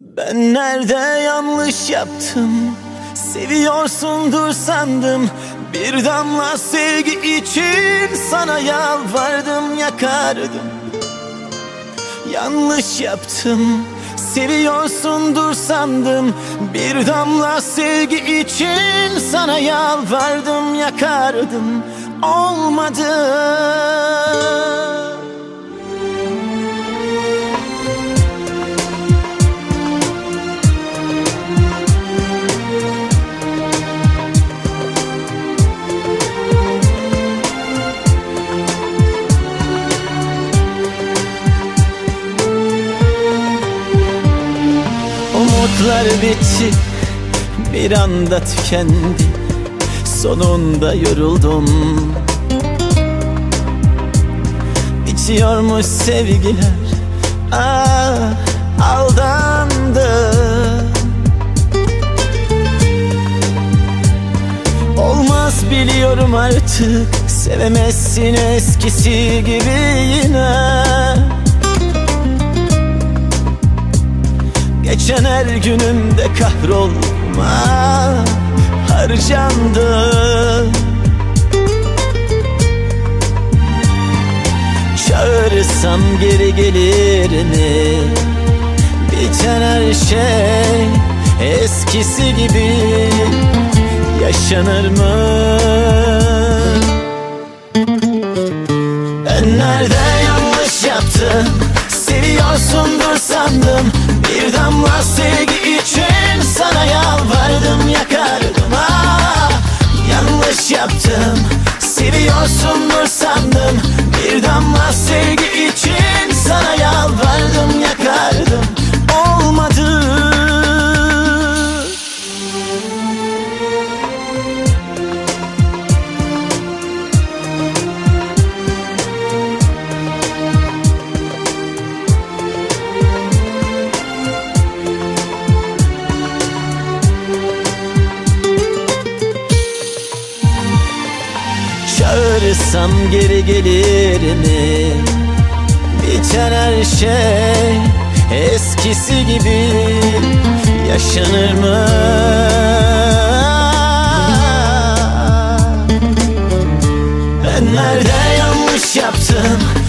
Ben nerede yanlış yaptım? Seviyorsundur sandım. Bir damla sevgi için Sana yalvardım yakardım. Yanlış yaptım. Seviyorsundur sandım. Bir damla sevgi için Sana yalvardım yakardım. Olmadı Umutlar bitti Bir anda tükendi Sonunda yoruldum. Bitiyormuş sevgiler Ah aldandı. Olmaz biliyorum artık Sevemezsin eskisi gibi yine Geçen her günümde kahrolma harcandı Çağırırsam geri gelir mi? Biten her şey eskisi gibi yaşanır mı? Ben nerede yanlış yaptım Seviyorsundur Seviyorsundur sandım. Bir damla sevgi için Sana yalvardım Çağırırsam geri gelir mi? Biten her şey eskisi gibi yaşanır mı? Ben nerede yanlış yaptım?